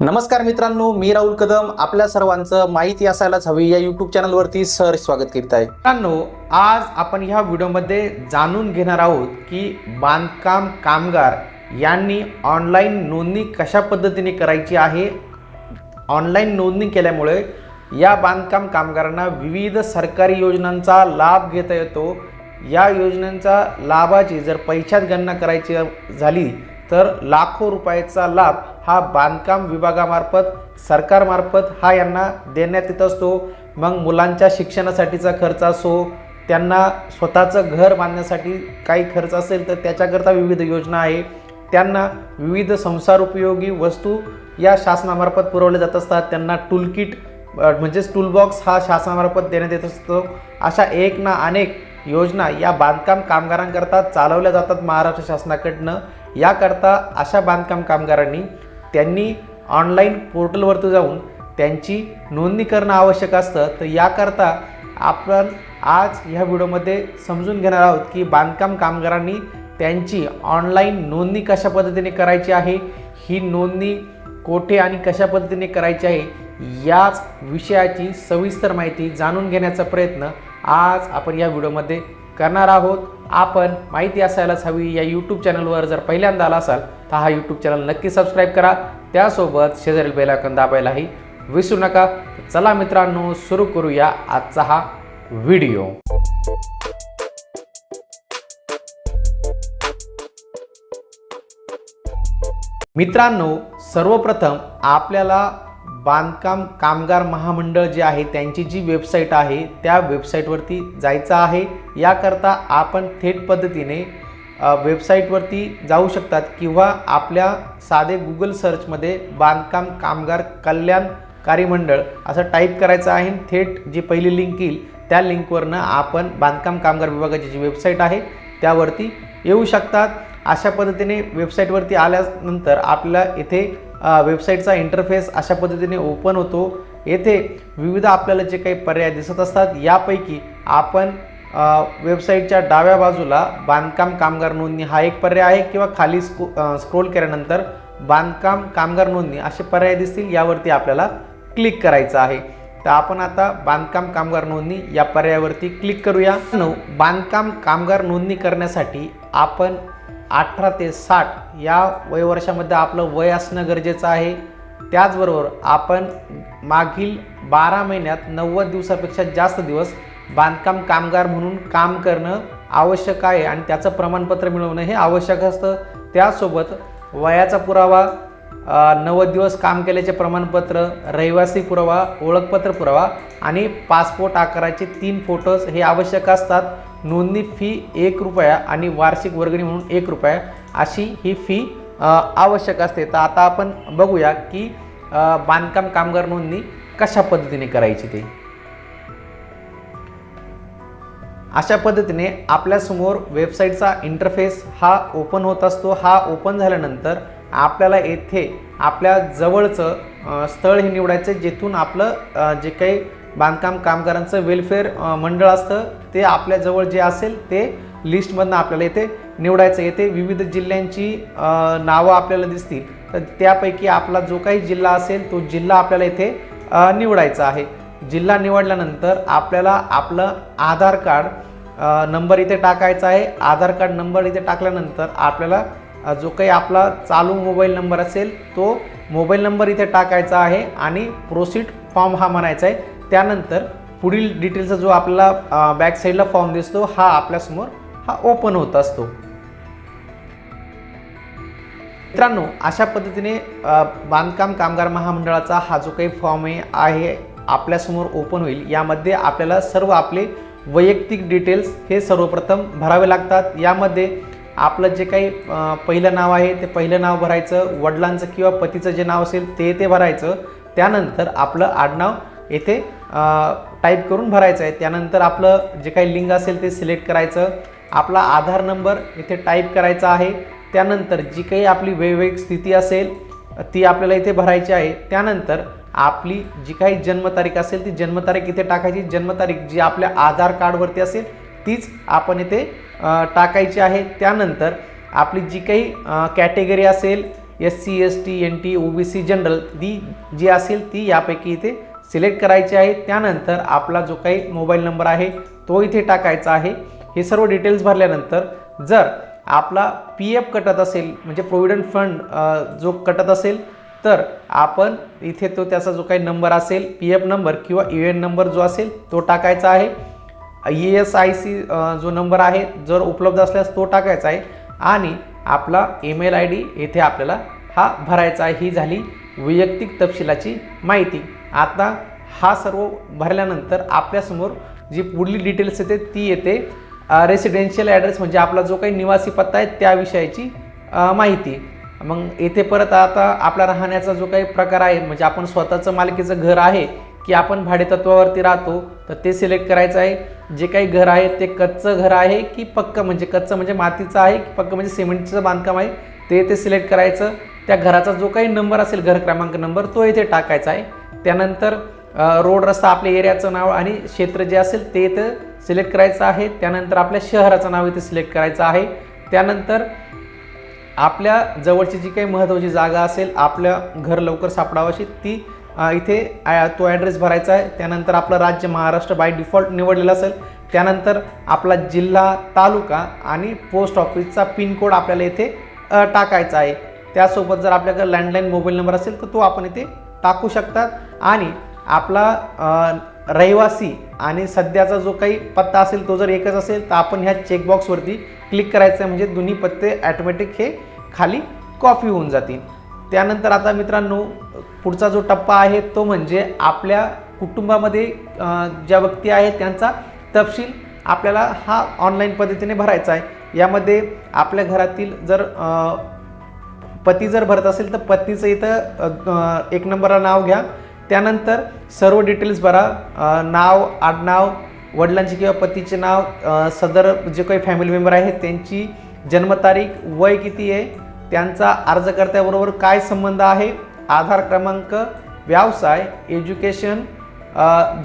नमस्कार मित्रांनो मी राहुल कदम. आपल्या सर्वांचं माहिती असायलाच हवी. या यूट्यूब चॅनलवरती सर स्वागत करीत आहे. मित्रांनो आज आपण ह्या व्हिडिओमध्ये जाणून घेणार आहोत की बांधकाम कामगार यांनी ऑनलाईन नोंदणी कशा पद्धतीने करायची आहे? ऑनलाईन नोंदणी केल्यामुळे या बांधकाम कामगारांना विविध सरकारी योजनांचा लाभ घेता येतो. या योजनांचा लाभाची जर पैशात गणना करायची झाली तर लाखो रुपयाचा लाभ हा बांधकाम विभागामार्फत सरकारमार्फत हा यांना देण्यात येत असतो. मग मुलांच्या शिक्षणासाठीचा खर्च असो त्यांना स्वतःचं घर बांधण्यासाठी काही खर्च असेल तर त्याच्याकरता विविध योजना आहे. त्यांना विविध संसार उपयोगी वस्तू या शासनामार्फत पुरवल्या जात असतात. त्यांना टूल किट म्हणजेच टूलबॉक्स हा शासनामार्फत देण्यात येत असतो. अशा एक ना अनेक योजना या बांधकाम कामगारांकरता चालवल्या जातात महाराष्ट्र शासनाकडनं. याकरता अशा बांधकाम कामगारांनी त्यांनी ऑनलाईन पोर्टलवरती जाऊन त्यांची नोंदणी करणं आवश्यक असतं. तर याकरता आपण आज ह्या व्हिडिओमध्ये समजून घेणार आहोत की बांधकाम कामगारांनी त्यांची ऑनलाईन नोंदणी कशा पद्धतीने करायची आहे ही नोंदणी कोठे आणि कशा पद्धतीने करायची आहे याच विषयाची सविस्तर माहिती जाणून घेण्याचा प्रयत्न आज आपण या व्हिडिओमध्ये करणार आहोत. आपण माहिती असायलाच हवी. या यूट्यूब चॅनलवर जर पहिल्यांदा आला असाल तर हा यूट्यूब चॅनल नक्की सबस्क्राईब करा. त्यासोबत शेजारील बेलायकन दाबायलाही विसरू नका. चला मित्रांनो सुरू करूया आजचा हा व्हिडिओ मित्रांनो सर्वप्रथम आपल्याला बांधकाम कामगार महामंडळ जे आहे त्यांची जी वेबसाईट आहे त्या वेबसाईटवरती जायचं आहे. याकरता आपण थेट पद्धतीने वेबसाईटवरती जाऊ शकतात किंवा आपल्या साधे गुगल सर्चमध्ये बांधकाम कामगार कल्याणकारी मंडळ असं टाईप करायचं आहे. आणि थेट जी पहिली लिंक येईल त्या लिंकवरनं आपण बांधकाम कामगार विभागाची जी वेबसाईट आहे त्यावरती येऊ शकतात. अशा पद्धतीने वेबसाईटवरती आल्यानंतर आपल्याला इथे वेबसाईटचा इंटरफेस अशा पद्धतीने ओपन होतो. येथे विविध आपल्याला जे काही पर्याय दिसत असतात यापैकी आपण वेबसाईटच्या डाव्या बाजूला बांधकाम कामगार नोंदणी हा एक पर्याय आहे किंवा खाली स्को स्क्रोल केल्यानंतर बांधकाम कामगार नोंदणी असे पर्याय दिसतील यावरती आपल्याला क्लिक करायचं आहे. तर आपण आता बांधकाम कामगार नोंदणी या पर्यायावरती क्लिक करूया. नऊ बांधकाम कामगार नोंदणी करण्यासाठी आपण अठरा ते साठ या वयवर्षामध्ये आपलं वय असणं गरजेचं आहे. त्याचबरोबर आपण मागील बारा महिन्यात नव्वद दिवसापेक्षा जास्त दिवस बांधकाम कामगार म्हणून काम करणं आवश्यक आहे आणि त्याचं प्रमाणपत्र मिळवणं हे आवश्यक असतं. त्यासोबत वयाचा पुरावा नव्वद दिवस काम केल्याचे प्रमाणपत्र रहिवासी पुरावा ओळखपत्र पुरावा आणि पासपोर्ट आकाराचे तीन फोटोज हे आवश्यक असतात. नोंदणी फी एक रुपया आणि वार्षिक वर्गणी म्हणून एक रुपया अशी ही फी आवश्यक असते. तर आता आपण बघूया की बांधकाम कामगार नोंदणी कशा पद्धतीने करायची ते. अशा पद्धतीने आपल्यासमोर वेबसाईटचा इंटरफेस हा ओपन होत असतो. हा ओपन झाल्यानंतर आपल्याला येथे आपल्या जवळचं स्थळ हे निवडायचं जिथून जेथून आपलं जे काही बांधकाम कामगारांचं वेलफेअर मंडळ असतं ते आपल्याजवळ जे असेल ते लिस्टमधनं आपल्याला येथे निवडायचं येथे विविध जिल्ह्यांची नावं आपल्याला दिसतील. तर त्यापैकी आपला जो काही जिल्हा असेल तो जिल्हा आपल्याला येथे निवडायचा आहे. जिल्हा निवडल्यानंतर आपल्याला आपलं आधार कार्ड नंबर इथे टाकायचा आहे. आधार कार्ड नंबर इथे टाकल्यानंतर आपल्याला जो काही आपला चालू मोबाईल नंबर असेल तो मोबाईल नंबर इथे टाकायचा आहे आणि प्रोसीड फॉर्म हा म्हणायचा आहे. त्यानंतर पुढील डिटेलचा जो आपला बॅक साईडला फॉर्म दिसतो हा आपल्यासमोर हा ओपन होत असतो. मित्रांनो अशा पद्धतीने बांधकाम कामगार महामंडळाचा हा जो काही फॉर्म आहे आपल्यासमोर ओपन होईल. यामध्ये आपल्याला सर्व आपले वैयक्तिक डिटेल्स हे सर्वप्रथम भरावे लागतात. यामध्ये आपलं जे काही पहिलं नाव आहे ते पहिलं नाव भरायचं वडिलांचं किंवा पतीचं जे नाव असेल ते ते भरायचं. त्यानंतर आपलं आडनाव येथे टाईप करून भरायचं आहे. त्यानंतर आपलं जे काही लिंग असेल ते सिलेक्ट करायचं. आपला आधार नंबर इथे टाईप करायचा आहे. त्यानंतर जी काही आपली वेगवेगळी स्थिती असेल ती आपल्याला इथे भरायची आहे. त्यानंतर आपली जी काही जन्मतारीख असेल ती जन्मतारीख इथे टाकायची. जन्मतारीख जी आपल्या आधार कार्डवरती असेल तीच आपण इथे टाकायची आहे. त्यानंतर आपली जी काही कॅटेगरी असेल S C S T N T O B C general ती जी असेल ती यापैकी इथे सिलेक्ट करायचे आहे. त्यानंतर आपला जो काही मोबाईल नंबर आहे तो इथे टाकायचा आहे. हे सर्व डिटेल्स भरल्यानंतर जर आपला पी एफ कटत असेल म्हणजे प्रोव्हिडंट फंड जो कटत असेल तर आपण इथे तो त्याचा जो काही नंबर असेल पी एफ नंबर किंवा यू एन नंबर जो असेल तो टाकायचा आहे. ई एस आय सी जो नंबर आहे जर उपलब्ध असल्यास तो टाकायचा आहे. आणि आपला ईमेल आय डी येथे आपल्याला हा भरायचा आहे. ही झाली वैयक्तिक तपशिलाची माहिती. आता हा सर्व भरल्यानंतर आपल्यासमोर जी पुढली डिटेल्स येते ती येते रेसिडेन्शियल ॲड्रेस म्हणजे आपला जो काही निवासी पत्ता आहे त्याविषयीची माहिती. मग येथे परत आता आपला राहण्याचा जो काही प्रकार आहे म्हणजे आपण स्वतःचं मालकीचं घर आहे की आपण भाडेतत्वावरती राहतो तर ते सिलेक्ट करायचं आहे. जे काही घर आहे ते कच्चं घर आहे की पक्क? म्हणजे कच्चं म्हणजे मातीचं आहे की पक्क म्हणजे सिमेंटचं बांधकाम आहे? ते ते सिलेक्ट करायचं. त्या घराचा जो काही नंबर असेल घर क्रमांक नंबर तो येथे टाकायचा आहे. त्यानंतर रोड रस्ता आपल्या एरियाचं नाव आणि क्षेत्र जे असेल ते इथं सिलेक्ट करायचं आहे. त्यानंतर आपल्या शहराचं नाव इथे सिलेक्ट करायचं आहे. त्यानंतर आपल्या जवळची जी काही महत्त्वाची जागा असेल आपल्या घर लवकर सापडावाशी ती इथे तो ॲड्रेस भरायचा आहे. त्यानंतर आपलं राज्य महाराष्ट्र बाय डिफॉल्ट निवडलेलं असेल. त्यानंतर आपला जिल्हा तालुका आणि पोस्ट ऑफिसचा पिनकोड आपल्याला इथे टाकायचा आहे. त्यासोबत जर आपल्याकडे लँडलाईन मोबाईल नंबर असेल तर तो आपण इथे टाकू शकतात. आणि आपला रहिवासी आणि सध्याचा जो काही पत्ता असेल तो जर एकच असेल तर आपण ह्या चेकबॉक्सवरती क्लिक करायचं आहे. म्हणजे दोन्ही पत्ते ॲटोमॅटिक हे खाली कॉपी होऊन जातील. त्यानंतर आता मित्रांनो पुढचा जो टप्पा आहे तो म्हणजे आपल्या कुटुंबामध्ये ज्या व्यक्ती आहेत त्यांचा तपशील आपल्याला हा ऑनलाईन पद्धतीने भरायचा आहे. यामध्ये आपल्या घरातील जर पती जर भरत असेल तर पत्नीचं इथं एक नंबरला नाव घ्या. त्यानंतर सर्व डिटेल्स भरा. नाव आडनाव वडिलांचे किंवा पतीचे नाव सदर जे काही फॅमिली मेंबर आहे त्यांची जन्मतारीख वय किती आहे त्यांचा अर्जकर्त्याबरोबर काय संबंध आहे आधार क्रमांक व्यवसाय एज्युकेशन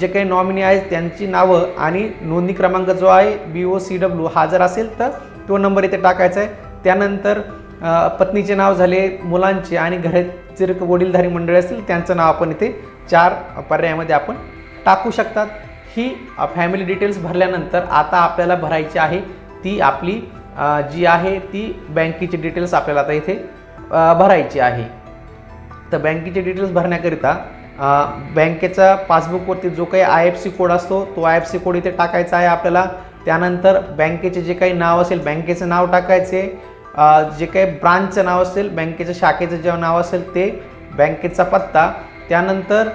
जे काही नॉमिनी आहेत त्यांची नावं आणि नोंदणी क्रमांक जो आहे बी ओ सी डब्ल्यू हा जर असेल तर तो नंबर इथे टाकायचा आहे. त्यानंतर पत्नीचे नाव झाले मुलांचे आणि घरात जर वडीलधारी मंडळी असतील त्यांचं नाव आपण इथे चार पर्यायामध्ये आपण टाकू शकतात. ही फॅमिली डिटेल्स भरल्यानंतर आता आपल्याला भरायची आहे ती आपली जी आहे ती बँकेची डिटेल्स आपल्याला आता इथे भरायची आहे. तर बँकेचे डिटेल्स भरण्याकरिता बँकेचा पासबुकवरती जो काही आय एफ सी कोड असतो तो आय एफ सी कोड इथे टाकायचा आहे आपल्याला. त्यानंतर बँकेचे जे काही नाव असेल बँकेचं नाव टाकायचे. जे काही ब्रांचचं नाव असेल बँकेच्या शाखेचं जे नाव असेल ते बँकेचा पत्ता. त्यानंतर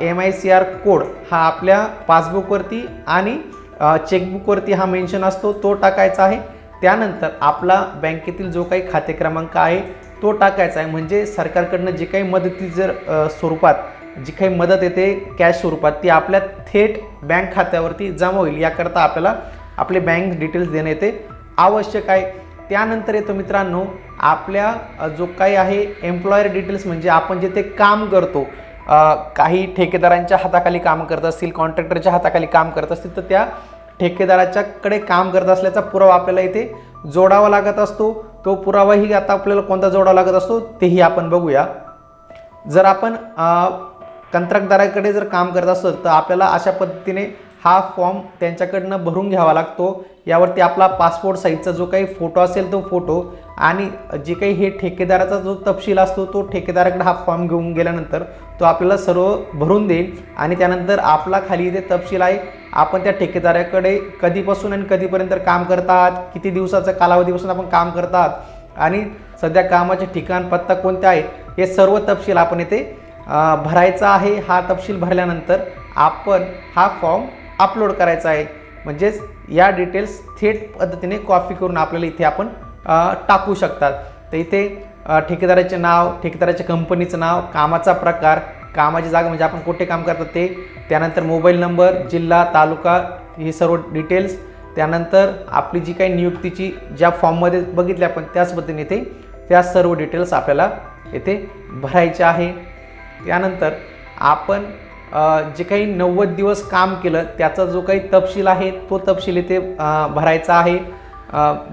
M I C R code हा आपल्या पासबुकवरती आणि चेकबुकवरती हा मेन्शन असतो. तो टाकायचा आहे. त्यानंतर आपला बँकेतील जो काही खाते क्रमांक आहे तो टाकायचा आहे. म्हणजे सरकारकडनं जे काही मदती जर स्वरूपात जी काही मदत येते कॅश स्वरूपात ती आपल्या थेट बँक खात्यावरती जमा होईल. याकरता आपल्याला आपले बँक डिटेल्स देणं येते. आवश्यक आहे त्यानंतर येतो मित्रांनो आपल्या जो काही आहे एम्प्लॉयर डिटेल्स म्हणजे आपण जिथे काम करतो काही ठेकेदारांच्या हाताखाली काम करत असतील कॉन्ट्रॅक्टरच्या हाताखाली काम करत असतील तर त्या ठेकेदाराच्याकडे काम करत असल्याचा पुरावा आपल्याला इथे जोडावा लागत असतो. तो पुरावाही आता आपल्याला कोणता जोडावा लागत असतो तेही आपण बघूया. जर आपण कंत्राटदाराकडे जर काम करत असतो तर आपल्याला अशा पद्धतीने हा फॉर्म त्यांच्याकडनं भरून घ्यावा लागतो. यावरती आपला पासपोर्ट साईजचा जो काही फोटो असेल तो फोटो आणि जे काही हे ठेकेदाराचा जो तपशील असतो तो ठेकेदाराकडे हा फॉर्म घेऊन गेल्यानंतर तो आपल्याला सर्व भरून देईल. आणि त्यानंतर आपला खाली इथे तपशील आहे आपण त्या ठेकेदाराकडे कधीपासून आणि कधीपर्यंत काम करतात किती दिवसाचा कालावधीपासून आपण काम करतात आणि सध्या कामाचे ठिकाण पत्ता कोणते आहेत हे सर्व तपशील आपण येथे भरायचा आहे. हा तपशील भरल्यानंतर आपण हा फॉर्म अपलोड करायचा आहे. म्हणजेच या डिटेल्स थेट पद्धतीने कॉपी करून आपल्याला इथे आपण टाकू शकतात. तर इथे ठेकेदाराचे नाव ठेकेदाराच्या कंपनीचं नाव कामाचा प्रकार कामाची जागा म्हणजे आपण कुठे काम करतात ते त्यानंतर मोबाईल नंबर जिल्हा तालुका हे सर्व डिटेल्स त्यानंतर आपली जी काही नियुक्तीची ज्या फॉर्ममध्ये बघितली आपण त्याच पद्धतीने इथे त्या सर्व डिटेल्स आपल्याला येथे भरायचे आहे. त्यानंतर आपण जे काही नव्वद दिवस काम केलं त्याचा जो काही तपशील आहे तो तपशील इथे भरायचा आहे.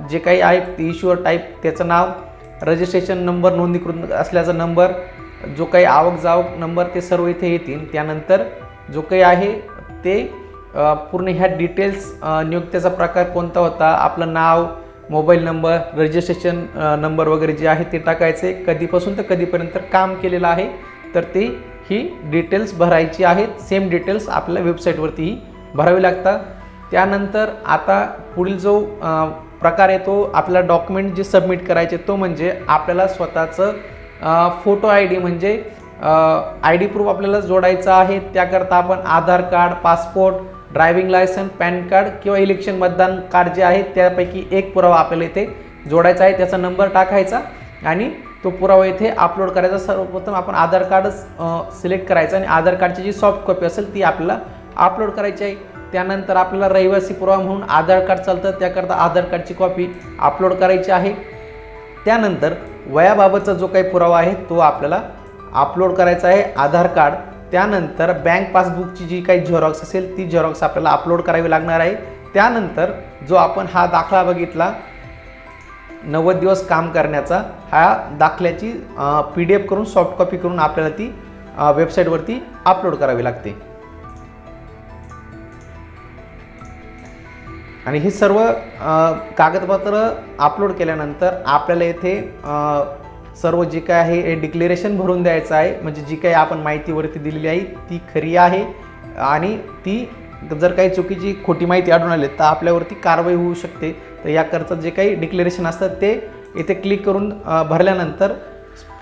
जे काही आहे इश्युअर टाईप त्याचं नाव रजिस्ट्रेशन नंबर नोंदणीकृत असल्याचा नंबर जो काही आवक जावक नंबर ते सर्व इथे येतील. त्यानंतर जो काही आहे ते पूर्ण ह्या डिटेल्स नियुक्त्याचा प्रकार कोणता होता आपलं नाव मोबाईल नंबर रजिस्ट्रेशन नंबर वगैरे जे आहे ते टाकायचे. कधीपासून तर कधीपर्यंत काम केलेलं आहे तर ते ही डिटेल्स भरायची आहेत. सेम डिटेल्स आपल्या वेबसाईटवरतीही भरावी लागतात. त्यानंतर आता पुढील जो प्रकार येतो आपला डॉक्युमेंट जे सबमिट करायचे तो म्हणजे आपल्याला स्वतःचं फोटो आय डी म्हणजे आय डी प्रूफ आपल्याला जोडायचं आहे. त्याकरता आपण Aadhaar card passport driving licence PAN card किंवा इलेक्शन मतदान कार्ड जे आहे त्यापैकी एक पुरावा आपल्याला इथे जोडायचा आहे. त्याचा नंबर टाकायचा आणि तो पुरावा इथे अपलोड करायचा. सर्वप्रथम आपण आधार कार्डच सिलेक्ट करायचं आणि आधार कार्डची जी सॉफ्ट कॉपी असेल ती आपल्याला अपलोड करायची आहे. त्यानंतर आपल्याला रहिवासी पुरावा म्हणून आधार कार्ड चालतं. त्याकरता आधार कार्डची कॉपी अपलोड करायची आहे. त्यानंतर वयाबाबतचा जो काही पुरावा आहे तो आपल्याला अपलोड करायचा आहे. आधार कार्ड त्यानंतर बँक पासबुकची जी काही झेरॉक्स असेल ती झेरॉक्स आपल्याला अपलोड करावी लागणार आहे. त्यानंतर जो आपण हा दाखला बघितला नव्वद दिवस काम करण्याचा हा दाखल्याची पी डी एफ करून सॉफ्ट कॉपी करून आपल्याला ती वेबसाईटवरती अपलोड करावी लागते. आणि हे सर्व कागदपत्र अपलोड केल्यानंतर आपल्याला येथे सर्व जे काय आहे हे डिक्लेरेशन भरून द्यायचं आहे. म्हणजे जी काही आपण माहितीवरती दिलेली आहे ती खरी आहे. आणि ती जर काही चुकीची खोटी माहिती आढळून आली तर आपल्यावरती कारवाई होऊ शकते. तर याकरता जे काही डिक्लेरेशन असतात ते इथे क्लिक करून भरल्यानंतर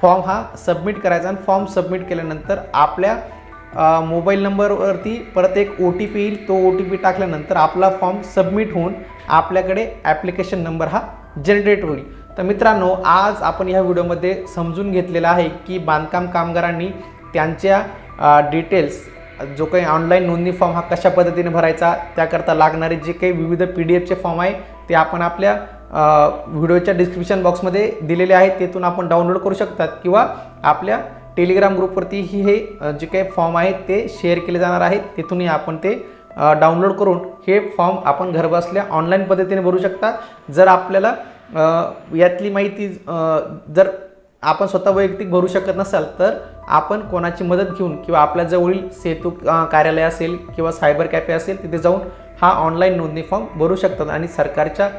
फॉर्म हा सबमिट करायचा आणि फॉर्म सबमिट केल्यानंतर आपल्या मोबाईल नंबरवरती परत एक ओ टी पी येईल. तो ओ टी पी टाकल्यानंतर आपला फॉर्म सबमिट होऊन आपल्याकडे ॲप्लिकेशन नंबर हा जनरेट होईल. तर मित्रांनो आज आपण ह्या व्हिडिओमध्ये समजून घेतलेलं आहे की बांधकाम कामगारांनी त्यांच्या डिटेल्स जो काही ऑनलाईन नोंदणी फॉर्म हा कशा पद्धतीने भरायचा त्याकरता लागणारे जे काही विविध पी डी एफचे फॉर्म आहे ते आपण आपल्या व्हिडिओच्या डिस्क्रिप्शन बॉक्समध्ये दिलेले आहेत. तेथून आपण डाउनलोड करू शकतात किंवा आपल्या टेलिग्राम ग्रुपवरतीही हे जे काही फॉर्म आहेत ते शेअर केले जाणार आहेत. तिथूनही आपण ते डाउनलोड करून हे फॉर्म आपण घरबसल्या ऑनलाईन पद्धतीने भरू शकता. जर आपल्याला यातली माहिती जर आपण स्वतः वैयक्तिक भरू शकत नसाल तर आपण कोणाची मदत घेऊन किंवा आपल्या जवळील सेतू कार्यालय असेल किंवा सायबर कॅफे असेल तिथे जाऊन हा ऑनलाईन नोंदणी फॉर्म भरू शकतात आणि सरकारच्या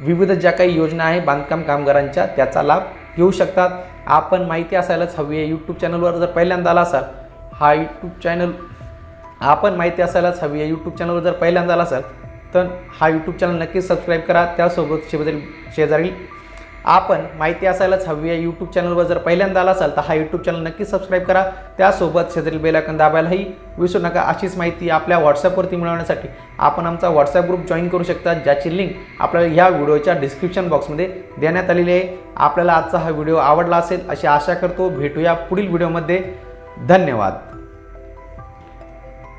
विविध ज्या काही योजना आहे बांधकाम कामगारांच्या त्याचा लाभ घेऊ शकतात. आपण माहिती असायलाच हवी आहे. यूट्यूब चॅनलवर जर पहिल्यांदा आला असाल हा यूट्यूब चॅनल आपण माहिती असायलाच हवी आहे. यूट्यूब चॅनलवर जर पहिल्यांदा आला असाल तर हा यूट्यूब चॅनल नक्कीच सबस्क्राईब करा. त्यासोबत शेजारी शेजारील आपण माहिती असायलाच हवी आहे. यूट्यूब चॅनलवर जर पहिल्यांदा आला असाल तर हा यूट्यूब चॅनल नक्की सबस्क्राईब करा. त्यासोबत शेजारी बेलायकन दाबायलाही विसरू नका. अशीच माहिती आपल्या व्हॉट्सअपवरती मिळवण्यासाठी आपण आमचा व्हॉट्सअप ग्रुप जॉईन करू शकता ज्याची लिंक आपल्याला ह्या व्हिडिओच्या डिस्क्रिप्शन बॉक्समध्ये देण्यात आलेली आहे. आपल्याला आजचा हा व्हिडिओ आवडला असेल अशी आशा करतो. भेटूया पुढील व्हिडिओमध्ये धन्यवाद.